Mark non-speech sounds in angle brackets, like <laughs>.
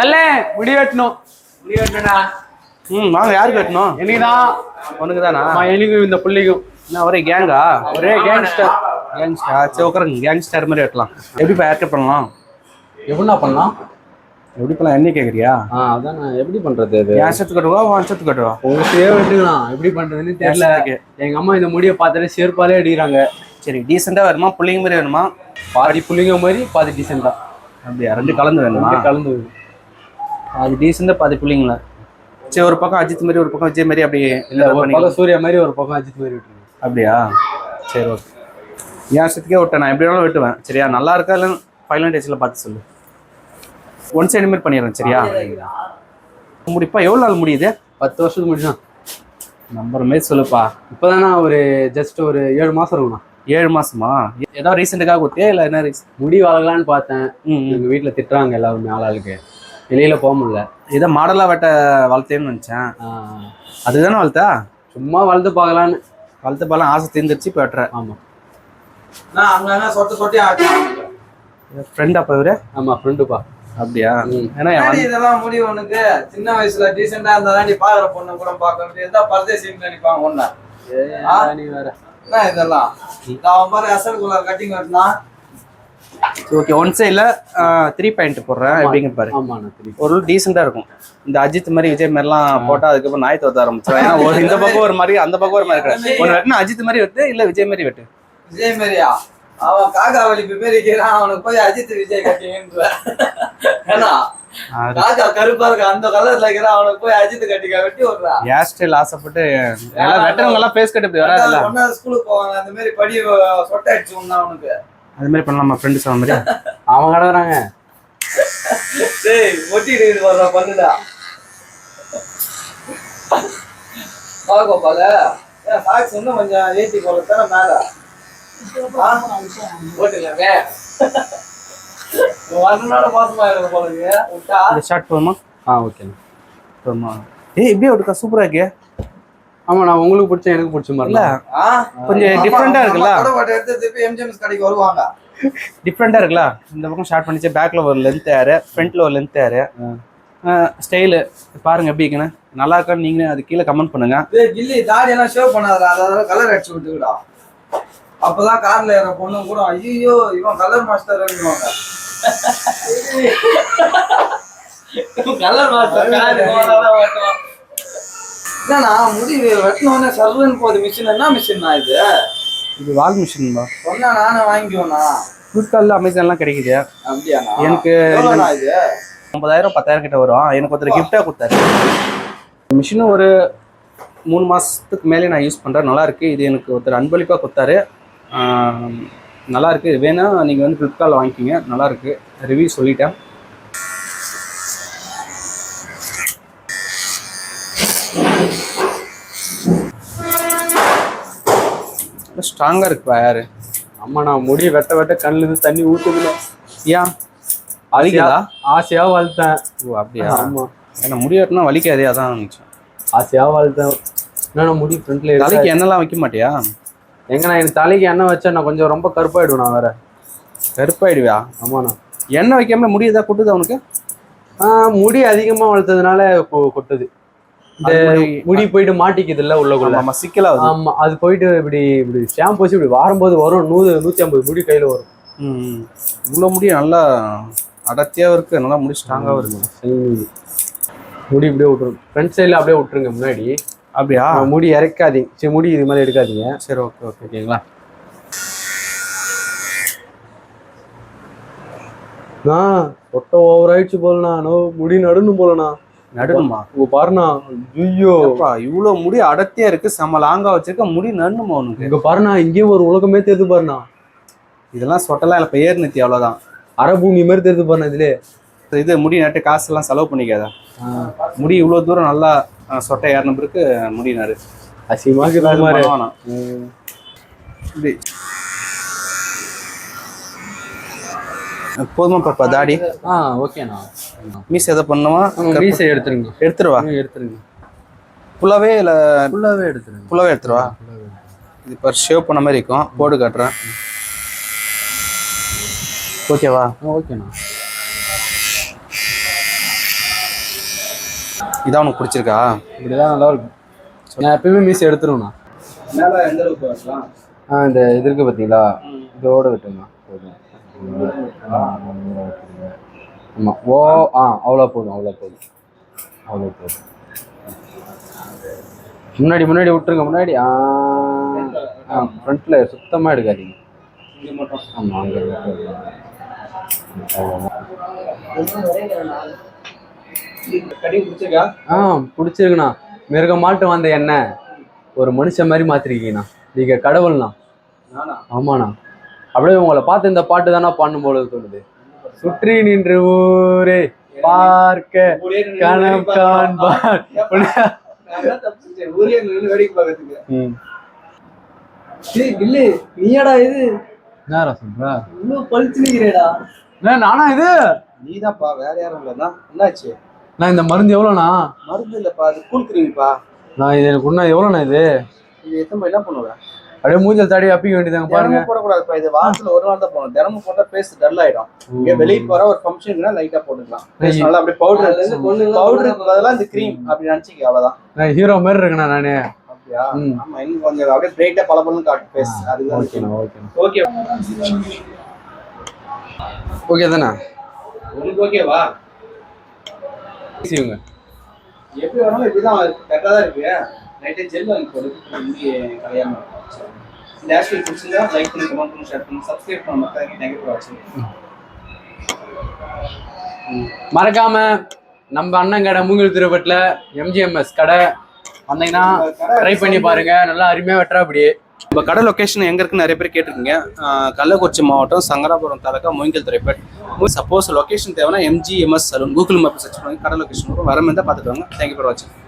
நல்ல முடி வெட்டணும். முடி வெட்டணும்டா. ம் வாங்க யாருக்கு கட்டணும் என்னைக்குதான் உனக்கு தானா எனக்கும் இந்த புள்ளிக்கும். என்ன ஒரே கேங்கா ஒரே கேங்ஸ்டர் கேங்ஸ்டர் சரி உட்காருங்க. கேங்ஸ்டர் மாதிரி வெட்டலாம். எப்படிப்பா ஹேர் பண்ணலாம்? எப்படிண்ணா பண்ணலாம்? எப்படி பண்ணலாம்? என்ன கேட்குறியா ஆ அதான் நான் எப்படி பண்றது அது? என் வருஷத்துக்கு கட்டுவா உன் வருஷத்துக்கு கட்டுவா? உங்க சேவ் எடுக்கலாம் எப்படி பண்றதுன்னு தெரியல. எங்க அம்மா இந்த முடியை பார்த்தாலே செருப்பாலே அடிக்கிறாங்க. சரி டீசெண்டாக வருமா பிள்ளைங்க மாதிரி வேணுமா? பாதி புள்ளிங்க மாதிரி பாதி டீசெண்டா அப்படியா? ரெண்டு கலந்து வேணுமா? கலந்து அது டீசெண்டாக பாதி பிள்ளைங்களா? சரி ஒரு பக்கம் அஜித் மாதிரி ஒரு பக்கம் விஜய் மாதிரி அப்படி இல்ல ஒரு பக்கம் சூர்யா மாதிரி ஒரு பக்கம் அஜித் மாதிரி விட்டுருங்க. அப்படியா? சரி ஓகே என் வருஷத்துக்கே விட்டேன் நான். எப்படி வேணாலும் வெட்டுவேன் சரியா? நல்லா இருக்கா இல்லை ஃபைனல் டேஸில் பார்த்து சொல்லு. ஒன் சைடு மாதிரி பண்ணிடுறேன் சரியா? முடிப்பா? எவ்வளோ நாள் முடியுது? பத்து வருஷத்துக்கு முடிச்சான் நம்பர் மாரி சொல்லுப்பா. இப்போதானா ஒரு ஜஸ்ட் ஒரு ஏழு மாசம் இருக்கும்ண்ணா. ஏழு மாசமா? ஏதாவது ரீசெண்டுக்காக கொடுத்தியா இல்லை என்ன ரீசன் முடி வளரலான்னு பார்த்தேன். ம் எங்க வீட்ல திட்டுறாங்க எல்லாருமே ஆளாளுக்கு. வெளியில போக முடியல. இதை மாடலாக வெட்ட வளர்த்தேன்னு நினச்சேன். அதுதானே வளர்த்தா? சும்மா வளர்த்து பார்க்கலான்னு. வளர்த்த பாலம் ஆசை தீர்ந்துருச்சு இப்போ வெட்டுற ஆமா. நான் அங்கங்க சொட்ட சொட்டி ஆட்டேன் ஃப்ரெண்ட் அப்போ இவரு? ஆமா ஃப்ரெண்டுப்பா அப்படியா? ம். ஏன்னா இதெல்லாம் முடியும் உனக்கு சின்ன வயசுல டீசெண்டா இருந்தா நீ பாக்குற பொண்ணு கூட பார்க்க வேண்டியது. தான் பரதேசின்னு நினைப்பாங்க ஒண்ணா ஆ? நீ வேற? என்ன இதெல்லாம்? அவன் பாரு அசல் குலர் கட்டிங் வெட்டினா ஓகே ஒன் சைடில் த்ரீ பாயிண்ட் போடுறேன். எப்படிங்க பாரு. ஒரு டீசெண்டாக இருக்கும். இந்த அஜித் மாதிரி விஜய் மாதிரிலாம் போட்டா அதுக்கப்புறம் நாய் தோத்த ஆரம்பிச்சிடும் ஏன்னா ஒரு இந்த பக்கம் ஒரு மாதிரி அந்த பக்கம் ஒரு மாதிரி கிடையாது ஒன்று வெட்டினா அஜித் மாதிரி வெட்டு இல்லை விஜய் மாதிரி வெட்டு. விஜய் மாதிரியா? அவன் காக்கா வலிப்பு பேர் அவனுக்கு போய் அஜித் விஜய் கட்டிங்கன்ற ஏன்னா காக்கா கருப்பா இருக்க அந்த கலர்ல இருக்கிறான் அவனுக்கு போய் அஜித் கட்டிக்க வெட்டி விடுறா. ஹேர் ஸ்டைல் ஆசைப்பட்டு எல்லாம் வெட்டவங்க எல்லாம் பேஸ் கட்டு இப்படி வராதுல்ல? ஒன்னாவது ஸ்கூலுக்கு போவாங்க. அந்த மாதிரி படி சொட்டை அடிச்சு விடணும் அவனுக்கு. அது மாதிரி பண்ணலாமா? ஃப்ரெண்டு சொன்ன மாதிரி? அவங்க கிடக்குறாங்க டேய் ஒட்டிட்டு இது வர்ற பண்ணுடா. பாக்க பால சாக்ஸ் இன்னும் கொஞ்சம் ஏத்தி போல தானே மேல? ஓட்டுலவே வரனால மோசமா இருக்கு போல இருக்கு. விட்டா இந்த ஷார்ட் போதுமா ஆ? ஓகேண்ணா போதுமா ஏய் இப்படியே விட்டுக்கா சூப்பராக இருக்கே. ஆமா நான் உங்களுக்கு பிடிச்ச எனக்கு பிடிச்ச மாதிரி? கொஞ்சம் ஆ இருக்குல்ல? கடைக்கு வருவாங்க. டிஃப்ரெண்டாக இருக்குல்ல. இந்த பக்கம் ஷார்ட் பண்ணிச்சு பேக்கில் ஒரு லென்த் ஏரு ஃப்ரண்ட்டில் ஒரு லென்த் ஏரு ஸ்டைலு பாருங்க எப்படி இருக்குன்னு. நல்லா இருக்கான்னு நீங்களே அது கீழே கமெண்ட் பண்ணுங்க. டேய் கில்லி தாடி எல்லாம் ஷேவ் பண்ணாதடா அதாவது கலர் அடிச்சு விட்டுக்கடா. அப்பதான் கார்ல ஏற பொண்ணு கூட ஐயோ இவன் கலர் மாஸ்டர் <laughs> கலர் என்னண்ணா முடி வெட்டினோடனே சர்வன் போகுது மிஷின் என்ன மிஷின் இது? இது வால் மிஷின் தான் சொன்னா நானே வாங்கிக்குவேண்ணா. ஃப்ளிப்கார்ட்டில் அமேசான்லாம் கிடைக்குது. அப்படியாண்ணா. எனக்கு இது? ஐம்பதாயிரம் பத்தாயிரம் கிட்ட வரும். எனக்கு ஒருத்தர் கிஃப்டாக கொடுத்தாரு. மிஷினும் ஒரு மூணு மாதத்துக்கு மேலே நான் யூஸ் பண்ணுறேன் நல்லா இருக்கு. இது எனக்கு ஒருத்தர் அன்பளிப்பாக கொடுத்தாரு. ஆம், நல்லா இருக்கு வேணா நீங்கள் வந்து ஃப்ளிப்கார்ட்டில் வாங்கிக்கிங்க. நல்லா இருக்கு ரிவ்யூ சொல்லிட்டேன் ஸ்ட்ராங்காக இருக்குப்பா யாரு? அம்மா நான் முடி வெட்ட வெட்ட கண்ணுல தண்ணி ஊத்துதுல. ஏன் வலிக்குதா? ஆசையா வளர்த்தேன் ஓ அப்படியா? ஆமா. ஏன்னா முடி வெட்டினா வலிக்காதே அதான் நினச்சேன். ஆசையா வளர்த்தேன் என்ன முடி ஃப்ரண்ட்ல தலைக்கு எண்ணெய்லாம் வைக்க மாட்டியா? எங்க நான் எனக்கு தலைக்கு எண்ணெய் வச்சா நான் கொஞ்சம் ரொம்ப கருப்பாயிடுவேன் நான் வேற. கருப்பாயிடுவியா? ஆமாண்ணா. எண்ணெய் வைக்காம முடி எதாவது கொட்டுது அவனுக்கு ஆ, முடி அதிகமா வளர்த்ததுனால கொட்டுது. இந்த முடி- போயிட்டு மாட்டிக்குது இல்ல உள்ளக்குள்ள. ஆமா சிக்கலாகுது ஆமா அது போயிட்டு இப்படி இப்படி ஷாம்பு வச்சு இப்படி வாரும்போது வரும். நூறு நூத்தி ஐம்பது முடி கையில வரும். ம் இவ்வளோ முடி நல்லா அடர்த்தியாகவும் இருக்கு. நல்லா முடி ஸ்ட்ராங்காகவும் இருக்கு. சரி. முடி இப்படியே விட்டுரும். ஃப்ரண்ட் சைடுல அப்படியே விட்டுருங்க முன்னாடி. அப்படியா? முடி இறக்காதீங்க சரி முடி இது மாதிரி எடுக்காதீங்க. சரி ஓகே ஓகே ஓகேங்களா நான் சொட்டை ஓவர் ஆயிடுச்சு போலண்ணா. நோ முடி நடுன்னு போலண்ணா. நடுணுமா? உங்க பாருண்ணா ஐயோ இவ்வளோ முடி அடர்த்தியா இருக்கு. செம்ம லாங்கா வச்சிருக்க. முடி நடுணுமா உனக்கு? இங்க பாருண்ணா இங்கேயும் ஒரு உலகமே தெரியுது பாருண்ணா. இதெல்லாம் சொட்டெல்லாம் இல்லை பெயர் நித்தி அவ்வளோதான் அரபூமி மாதிரி தெரியுது பாருண்ணா இதுல. இது முடி நட்டு காசெல்லாம் செலவு பண்ணிக்காத. முடி இவ்வளோ தூரம் நல்லா சொட்டை ஏறின பிறகு முடி நடு அசியமா இருக்குது அது மாதிரி பண்ண வேணாம். இப்படி போதுமா பாப்பா தாடி? ஆ ஓகேண்ணா மீஸ் எதை பண்ணுமா? மீசை எடுத்துருங்க. எடுத்துருவா எடுத்துருங்க. ஃபுல்லாவே இல்லை? ஃபுல்லாவே எடுத்துருங்க. ஃபுல்லாவே எடுத்துருவா இது இப்போ ஷேவ் பண்ண மாதிரி இருக்கும். போடு காட்டுறேன். ஓகேவா ஓகேண்ணா இதான் உனக்கு பிடிச்சிருக்கா? இப்படிதான் நல்லா இருக்கும். நான் எப்பயுமே மீசி எடுத்துருவேண்ணா. ஆ இந்த இது இருக்கு பார்த்தீங்களா இதோட விட்டுருங்க. போதும். ஆமாம் ஓ ஆ அவ்வளோ போதும் அவ்வளோ போதும். அவ்வளோ போதும். முன்னாடி முன்னாடி விட்டுருங்க முன்னாடி. ஆ ஆ ஃப்ரண்ட்டில் சுத்தமாக எடுக்காதீங்க. ஆமாம் அங்கே ஆ பிடிச்சிருக்குண்ணா. மிருக மாட்டு வந்த என்ன ஒரு மனுஷன் மாதிரி மாத்திருக்கீங்கண்ணா. நீங்க கடவுள்ண்ணா. ஆமாண்ணா. அப்படியே உங்களை பார்த்து இந்த பாட்டு தானே பாடணும் போல தோணுது. சுற்றி நின்று ஊரே பார்க்க கணம் காண்பார் கில்லு நீயாடா இது? என்னடா சொல்ற? இவ்வளவு பழிச்சு நிக்கிறேடா நானா இது? நீதான்ப்பா வேற யாரும் இல்லைன்னா என்னாச்சு? நான் இந்த மருந்து எவ்வளோண்ணா? மருந்து இல்லப்பா அது கூல் கிரீம்ப்பா நான் இது எனக்கு உண்ணா எவ்வளோண்ணா இது? இது எத்தனை என்ன பண்ணுவேன்? அப்படியே மூஞ்சல் தாடி அப்பிக்க வேண்டியதாங்க பாருங்க. போடக்கூடாதுப்பா இது வாரத்துல ஒரு நாள் தான் போகணும் தினமும் போட்டா பேஸ் டல் ஆயிடும். இங்க வெளியே போற ஒரு ஃபங்க்ஷனுக்குனா லைட்டா போட்டுக்கலாம். நல்லா அப்படியே பவுடர் பவுடருக்கு பதிலா இந்த கிரீம் அப்படி நினைச்சிக்க அவ்வளவுதான். நான் ஹீரோ மாதிரி இருக்கேண்ணா நானே. அப்படியா. ஆமா இன்னும் கொஞ்சம் அப்படியே பிரைட்டா பல பலன்னு காட்டும் பேஸ் அதுதான் ஓகேண்ணா ஓகே ஓகே தானே? உங்களுக்கு ஓகேவா சரிங்க எப்படி வேணாலும் இப்படிதான் கரெக்டா தான் இருக்கு. நைட்டே ஜெல் வாங்கி போடு இங்கே கலையாம இந்த ஆக்சுவல் பிடிச்சிருந்தா லைக் பண்ணி கமெண்ட் பண்ணி ஷேர் பண்ணி சப்ஸ்கிரைப் பண்ண மக்களுக்கு மறக்காம நம்ம அண்ணன் கடை மூங்கில் திருப்பட்டில் எம்ஜிஎம்எஸ் கடை வந்தீங்கன்னா ட்ரை பண்ணி பாருங்க. நல்லா அருமையா வெட்டுறா அப்படி இப்போ கடை லொக்கேஷன் எங்க இருக்குன்னு நிறைய பேர் கேட்டிருக்கீங்க. கள்ளக்குறிச்சி மாவட்டம் சங்கராபுரம் தாலுக்கா மொய்ங்கல் திரைப்பட் சப்போஸ் லொகேஷன் தேவைன்னா MGMS saloon Google map search பண்ணி கடை லொக்கேஷன் வரும். வர மாதிரி வாங்க தேங்க்யூ ஃபார் வாட்சிங்